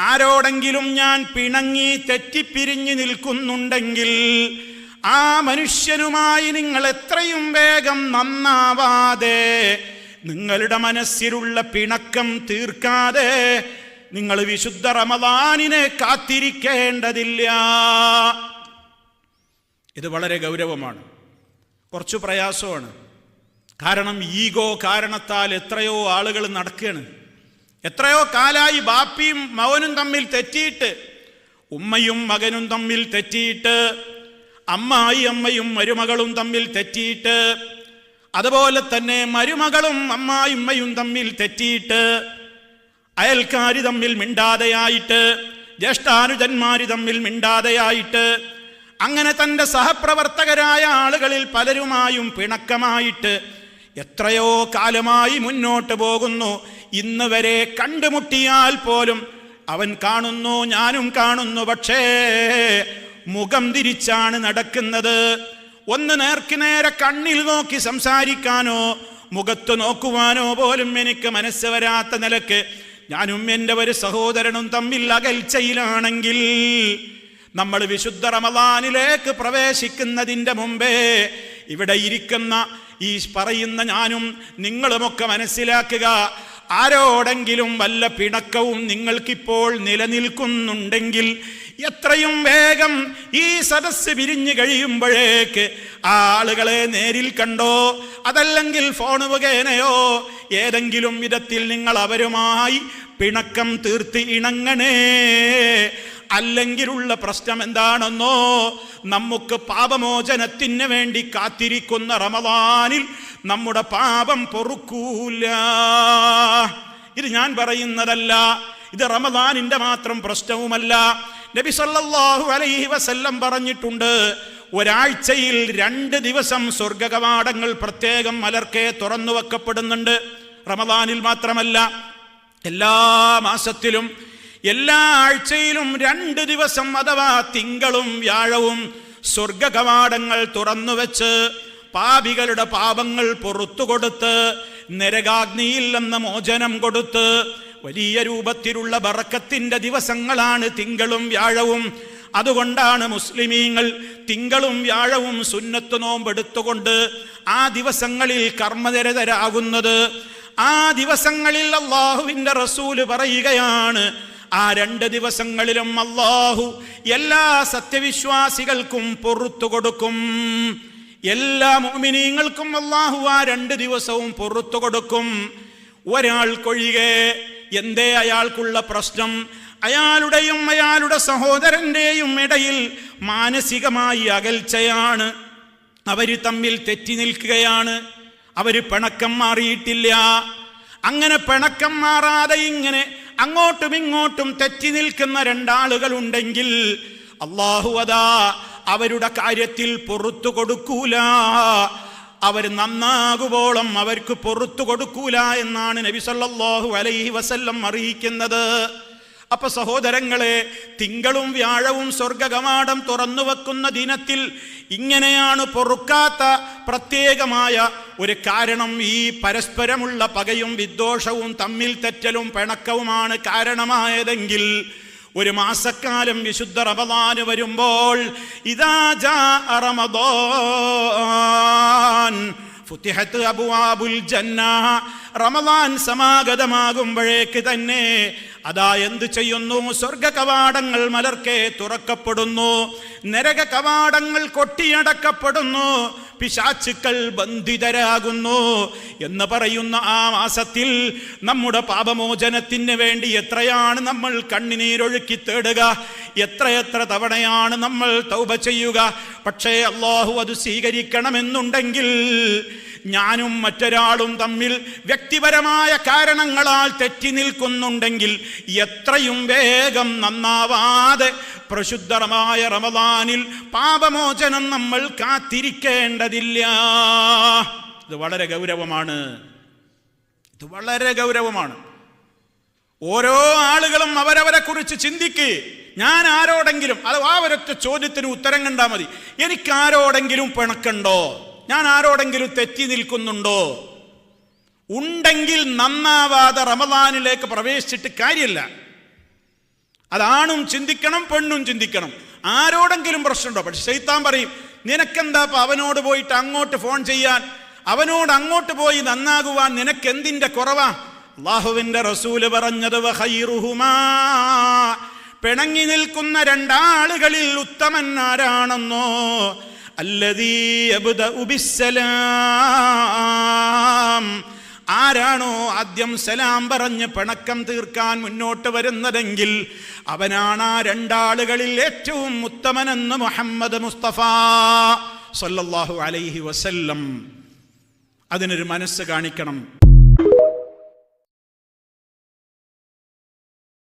ആരോടെങ്കിലും ഞാൻ പിണങ്ങി തെറ്റിപ്പിരിഞ്ഞു നിൽക്കുന്നുണ്ടെങ്കിൽ ആ മനുഷ്യനുമായി നിങ്ങൾ എത്രയും വേഗം നന്നാവാതെ നിങ്ങളുടെ മനസ്സിലുള്ള പിണക്കം തീർക്കാതെ നിങ്ങൾ വിശുദ്ധ റമദാനിനെ കാത്തിരിക്കേണ്ടതില്ല. ഇത് വളരെ ഗൗരവമാണ്. കുറച്ച് പ്രയാസമാണ്. കാരണം ഈഗോ കാരണത്താൽ എത്രയോ ആളുകൾ നടക്കുകയാണ്. എത്രയോ കാലായി ബാപ്പിയും മകനും തമ്മിൽ തെറ്റിയിട്ട് ഉമ്മയും മകനും തമ്മിൽ തെറ്റിയിട്ട് അമ്മായി അമ്മയും മരുമകളും തമ്മിൽ തെറ്റിയിട്ട് അതുപോലെ തന്നെ മരുമകളും അമ്മായിമ്മയും തമ്മിൽ തെറ്റിയിട്ട് അയൽക്കാരി തമ്മിൽ മിണ്ടാതെയായിട്ട് ജ്യേഷ്ഠാനുജന്മാര് തമ്മിൽ മിണ്ടാതെയായിട്ട് അങ്ങനെ തന്റെ സഹപ്രവർത്തകരായ ആളുകളിൽ പലരുമായും പിണക്കമായിട്ട് എത്രയോ കാലമായി മുന്നോട്ട് പോകുന്നു. ഇന്ന് വരെ കണ്ടുമുട്ടിയാൽ പോലും അവൻ കാണുന്നു ഞാനും കാണുന്നു. പക്ഷേ മുഖം തിരിച്ചാണ് നടക്കുന്നത്. ഒന്ന് നേർക്ക് നേരെ കണ്ണിൽ നോക്കി സംസാരിക്കാനോ മുഖത്തു നോക്കുവാനോ പോലും എനിക്ക് മനസ്സ് വരാത്ത നിലയ്ക്ക് ഞാനും എന്റെ ഒരു സഹോദരനും തമ്മിൽ അകൽച്ചയിലാണെങ്കിൽ നമ്മൾ വിശുദ്ധ റമദാനിലേക്ക് പ്രവേശിക്കുന്നതിന്റെ മുമ്പേ ഇവിടെ ഇരിക്കുന്ന ഈ പറയുന്ന ഞാനും നിങ്ങളുമൊക്കെ മനസ്സിലാക്കുക ആരോടെങ്കിലും വല്ല പിണക്കവും നിങ്ങൾക്കിപ്പോൾ നിലനിൽക്കുന്നുണ്ടെങ്കിൽ എത്രയും വേഗം ഈ സദസ്സ് പിരിഞ്ഞു കഴിയുമ്പോഴേക്ക് ആ ആളുകളെ നേരിൽ കണ്ടോ? അതല്ലെങ്കിൽ ഫോൺ മുഖേനയോ ഏതെങ്കിലും വിധത്തിൽ നിങ്ങൾ അവരുമായി പിണക്കം തീർത്ത് ഇണങ്ങണേ. അല്ലെങ്കിലുള്ള പ്രശ്നം എന്താണെന്നോ? നമുക്ക് പാപമോചനത്തിന് വേണ്ടി കാത്തിരിക്കുന്ന റമദാനിൽ നമ്മുടെ പാപം പൊറുക്കൂല. ഇത് ഞാൻ പറയുന്നതല്ല. ഇത് റമദാനിന്റെ മാത്രം പ്രശ്നവുമല്ല. നബി സല്ലല്ലാഹു അലൈഹി വസല്ലം പറഞ്ഞിട്ടുണ്ട് ഒരാഴ്ചയിൽ രണ്ട് ദിവസം സ്വർഗകവാടങ്ങൾ പ്രത്യേകം മലർക്കെ തുറന്നു വെക്കപ്പെടുന്നുണ്ട്. റമദാനിൽ മാത്രമല്ല എല്ലാ മാസത്തിലും എല്ലാ ആഴ്ചയിലും രണ്ട് ദിവസം അഥവാ തിങ്കളും വ്യാഴവും സ്വർഗകവാടങ്ങൾ തുറന്നു വെച്ച് പാപികളുടെ പാപങ്ങൾ പൊറത്തു കൊടുത്ത് നരകാഗ്നിയിൽ നിന്ന് മോചനം കൊടുത്ത് വലിയ രൂപത്തിലുള്ള ബറക്കത്തിന്റെ ദിവസങ്ങളാണ് തിങ്കളും വ്യാഴവും. അതുകൊണ്ടാണ് മുസ്ലിമീങ്ങൾ തിങ്കളും വ്യാഴവും സുന്നത്ത് നോമ്പെടുത്തുകൊണ്ട് ആ ദിവസങ്ങളിൽ കർമ്മനിരതരാകുന്നത്. ആ ദിവസങ്ങളിൽ അള്ളാഹുവിന്റെ റസൂൽ പറയുകയാണ് ആ രണ്ട് ദിവസങ്ങളിലും അള്ളാഹു എല്ലാ സത്യവിശ്വാസികൾക്കും പൊറത്തു കൊടുക്കും എല്ലാ മോമിനീങ്ങൾക്കും അള്ളാഹു ആ രണ്ട് ദിവസവും പുറത്തു കൊടുക്കും. ഒരാൾക്കൊഴികെ എന്തേ അയാൾക്കുള്ള പ്രശ്നം? അയാളുടെയും അയാളുടെ സഹോദരന്റെയും ഇടയിൽ മാനസികമായി അകൽച്ചയാണ്. അവർ തമ്മിൽ തെറ്റി നിൽക്കുകയാണ്. അവർ പിണക്കം മാറിയിട്ടില്ല. അങ്ങനെ പിണക്കം മാറാതെ ഇങ്ങനെ അങ്ങോട്ടും ഇങ്ങോട്ടും തെറ്റി നിൽക്കുന്ന രണ്ടാളുകളുണ്ടെങ്കിൽ അള്ളാഹു അതാ അവരുടെ കാര്യത്തിൽ പൊറത്തു കൊടുക്കൂല. അവർ നന്നാകുവോളം അവർക്ക് പൊറത്തു കൊടുക്കൂല എന്നാണ് നബി സല്ലല്ലാഹു അലൈഹി വസല്ലം അറിയിക്കുന്നത്. അപ്പൊ സഹോദരങ്ങളെ തിങ്കളും വ്യാഴവും സ്വർഗകവാടം തുറന്നു വെക്കുന്ന ദിനത്തിൽ ഇങ്ങനെയാണ് പൊറുക്കാത്ത പ്രത്യേകമായ ഒരു കാരണം ഈ പരസ്പരമുള്ള പകയും വിദ്വേഷവും തമ്മിൽ തെറ്റലും പിണക്കവുമാണ് കാരണമായതെങ്കിൽ ഒരു മാസക്കാലം വിശുദ്ധ റമദാന് വരുമ്പോൾ ഇതാ ജാ റമദാൻ ജന്ന. റമദാൻ സമാഗതമാകുമ്പോഴേക്ക് തന്നെ അതാ എന്ത് ചെയ്യുന്നു? സ്വർഗ കവാടങ്ങൾ മലർക്കെ തുറക്കപ്പെടുന്നു നരക കവാടങ്ങൾ കൊട്ടിയടക്കപ്പെടുന്നു. പിശാച്ചുക്കൾ ബന്ധിതരാകുന്നു എന്ന് പറയുന്ന ആ മാസത്തിൽ നമ്മുടെ പാപമോചനത്തിന് വേണ്ടി എത്രയാണ് നമ്മൾ കണ്ണിനീരൊഴുക്കി തേടുക? എത്രയെത്ര തവണയാണ് നമ്മൾ തൗപ ചെയ്യുക? പക്ഷേ അള്ളാഹു അത് സ്വീകരിക്കണമെന്നുണ്ടെങ്കിൽ ഞാനും മറ്റൊരാളും തമ്മിൽ വ്യക്തിപരമായ കാരണങ്ങളാൽ തെറ്റി നിൽക്കുന്നുണ്ടെങ്കിൽ എത്രയും വേഗം നന്നാവാതെ പ്രശുദ്ധമായ റമദാനിൽ പാപമോചനം നമ്മൾ കാത്തിരിക്കേണ്ടതില്ല. ഇത് വളരെ ഗൗരവമാണ്. ഇത് വളരെ ഗൗരവമാണ്. ഓരോ ആളുകളും അവരവരെ കുറിച്ച് ചിന്തിക്ക്. ഞാൻ ആരോടെങ്കിലും അത് ആ ഒരൊറ്റ ചോദ്യത്തിന് ഉത്തരം കണ്ടാൽ മതി. എനിക്ക് ആരോടെങ്കിലും പിണക്കുണ്ടോ? ഞാൻ ആരോടെങ്കിലും തെറ്റി നിൽക്കുന്നുണ്ടോ? ഉണ്ടെങ്കിൽ നന്നാവാതെ റമദാനിലേക്ക് പ്രവേശിച്ചിട്ട് കാര്യമില്ല. അതാണും ചിന്തിക്കണം പെണ്ണും ചിന്തിക്കണം. ആരോടെങ്കിലും പ്രശ്നമുണ്ടോ? പക്ഷെ ശൈത്താൻ പറയും നിനക്കെന്താ ഇപ്പൊ അവനോട് പോയിട്ട് അങ്ങോട്ട് ഫോൺ ചെയ്യാൻ? അവനോട് അങ്ങോട്ട് പോയി നന്നാകുവാൻ നിനക്ക് എന്തിന്റെ കുറവാ? അള്ളാഹുവിന്റെ റസൂൽ പറഞ്ഞത് പിണങ്ങി നിൽക്കുന്ന രണ്ടാളുകളിൽ ഉത്തമൻ ആരാണെന്നോ? ആരാണോ ആദ്യം സലാം പറഞ്ഞ് പിണക്കം തീർക്കാൻ മുന്നോട്ട് വരുന്നതെങ്കിൽ അവനാണ് ആ രണ്ടാളുകളിൽ ഏറ്റവും ഉത്തമനെന്ന് മുഹമ്മദ് മുസ്തഫ സല്ലല്ലാഹു അലൈഹി വസല്ലം. അതിനൊരു മനസ്സ് കാണിക്കണം.